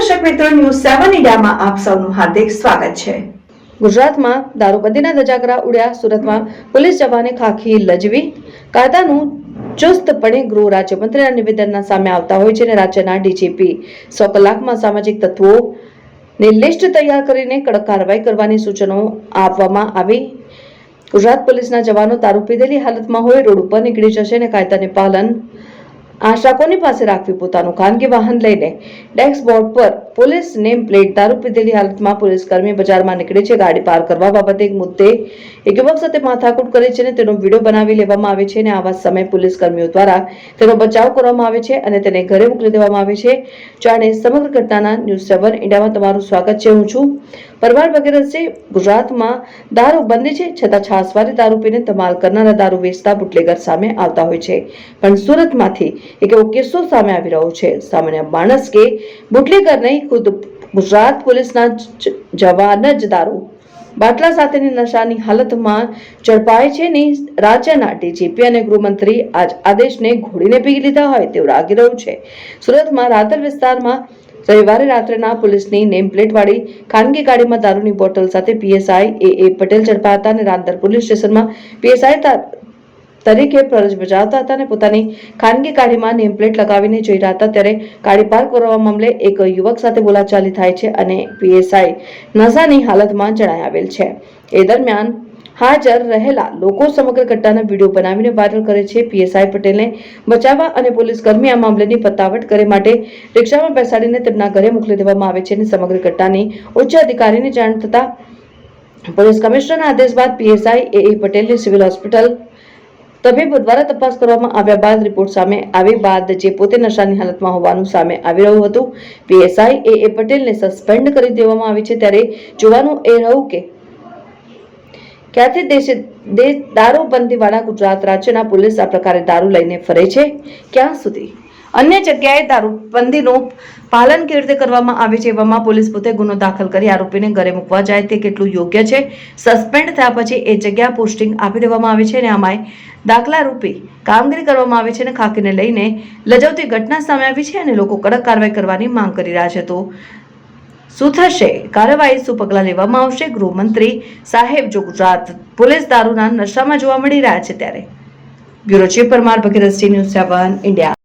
મિત્રો ન્યૂઝ સેવન ઇન્ડિયામાં આપ સૌનું હાર્દિક સ્વાગત છે. ગુજરાતમાં દારૂબંધીના ધજાગરા ઉડ્યા સુરતમાં પોલીસ જવાને ખાખી લજવી. કાયદાનું ચુસ્તપણે ગૃહ રાજ્યમંત્રીના નિવેદનના સામે આવતા હોય છે અને રાજ્યના ડીજીપી સો કલાકમાં સામાજિક તત્વો ને લિસ્ટ તૈયાર કરીને કડક કાર્યવાહી કરવાની સૂચનો આપવામાં આવી. ગુજરાત પોલીસના જવાનો દારૂ પીધેલી હાલતમાં હોય, રોડ ઉપર નીકળી જશે અને કાયદાને પાલન આશાકોની પાસે રાખવી પોતાનું ખાનગી વાહન લઈને ડેસ્કબોર્ડ પર પોલીસ નેમ પ્લેટ દારૂ પીધેલી હાલતમાં પોલીસ કર્મી બજારમાં નીકળે છે. ગાડી પાર કરવા બાબતે એક મુદ્દે એક યુવક સાથે માથાકૂટ કરે છે અને તેનો વીડિયો બનાવી લેવામાં આવે છે અને આવા સમયે પોલીસ કર્મીઓ દ્વારા તેનો બચાવ કરવામાં આવે છે અને તેને ઘરે મોકલી દેવામાં આવે છે. જાણે સમગ્ર ઘટનાના ન્યૂઝ સેવન ઇન્ડિયામાં તમારું સ્વાગત છે. હું છું પરવાર વગેરે છે ગુજરાતમાં દારૂ બંધ છે, છતાં છાસવારી દારૂ પીને ધમાલ કરનારા દારૂ વેચતા બુટલેગર સામે આવતા હોય છે. પણ સુરતમાંથી એક એવો કિસ્સો સામે આવી રહ્યો છે. સામાન્ય માણસ કે બુટલેગર નહીં ખુદ ગુજરાત પોલીસના જવાન જ દારૂ. બાટલા સાથેની નશાની હાલતમાં ઝડપાય છે ને રાજ્યના ડીજીપી અને ગૃહમંત્રી આજ આદેશને ઘોડીને પી લીધા હોય તેવું લાગી રહ્યું છે. સુરતમાં રાતર વિસ્તારમાં રવિવારે રાત્રેના પોલીસની નેમ પ્લેટ વાળી ખાનગી ગાડીમાં દારૂની બોટલ સાથે પીએસઆઈ એ એ પટેલ ઝડપાયા હતા અને રાંદર પોલીસ સ્ટેશનમાં પીએસઆઈ તરીકે ફરજ બજાવતા હતા અને પોતાની ખાનગી ગાડીમાં નેમપ્લેટ લગાવીને જઈ રહ્યા હતા. ત્યારે ગાડી પાર્ક કરવા મામલે એક યુવક સાથે બોલાચાલી થાય છે અને પીએસઆઈ નશાની હાલતમાં જણાય આવેલ છે. એ દરમિયાન હાજર રહેલા લોકો સમગ્ર ઘટનાનો વીડિયો બનાવીને વાયરલ કરે છે. પીએસઆઈ પટેલને બચાવવા અને પોલીસ કર્મી આ મામલેની પતાવટ કરે માટે રિક્ષામાં બેસાડીને તેમના ઘરે મોકલી દેવામાં આવે છે અને સમગ્ર ઘટનાની ઉચ્ચ અધિકારીને જાણ થતા પોલીસ કમિશનરના આદેશ બાદ પીએસઆઈ એ. પટેલની સિવિલ હોસ્પિટલ તબીબ દ્વારા તપાસ કરવામાં આવ્યા બાદ રિપોર્ટ સામે આવી બાદ જે પોતે નશાની હાલતમાં હોવાનું સામે આવી રહ્યું હતું, પીએસઆઈ એ એ પટેલને સસ્પેન્ડ કરી દેવામાં આવી છે ત્યારે જોવાનું એ રહ્યું કે ક્યાંથી દેશે દેશ દારૂબંધીવાળા ગુજરાત રાજ્યના પોલીસ આ પ્રકારે દારૂ લઈને ફરે છે? ક્યાં સુધી? અન્ય જગ્યાએ દારૂબંધીનું પાલન કેવી રીતે કરવામાં આવે છે એવામાં પોલીસ પોતે ગુનો દાખલ કરી આરોપીને ઘરે મૂકવા જાય તે કેટલું યોગ્ય છે? સસ્પેન્ડ થયા પછી એ જગ્યા પોસ્ટિંગ આપી દેવામાં આવે છે અને આમાંય દાખલા રૂપી કામગીરી કરવામાં આવે છે અને ખાકીને લઈને લજાવતી ઘટના સામે આવી છે અને લોકો કડક કાર્યવાહી કરવાની માંગ કરી રહ્યા છે. તો શું થશે? કાર્યવાહી શું પગલાં લેવામાં આવશે? ગૃહમંત્રી સાહેબ જો ગુજરાત પોલીસ દારૂના નશામાં જોવા મળી રહ્યા છે ત્યારે. Bureau chief Parmar Bhagirathsinh news seven, India.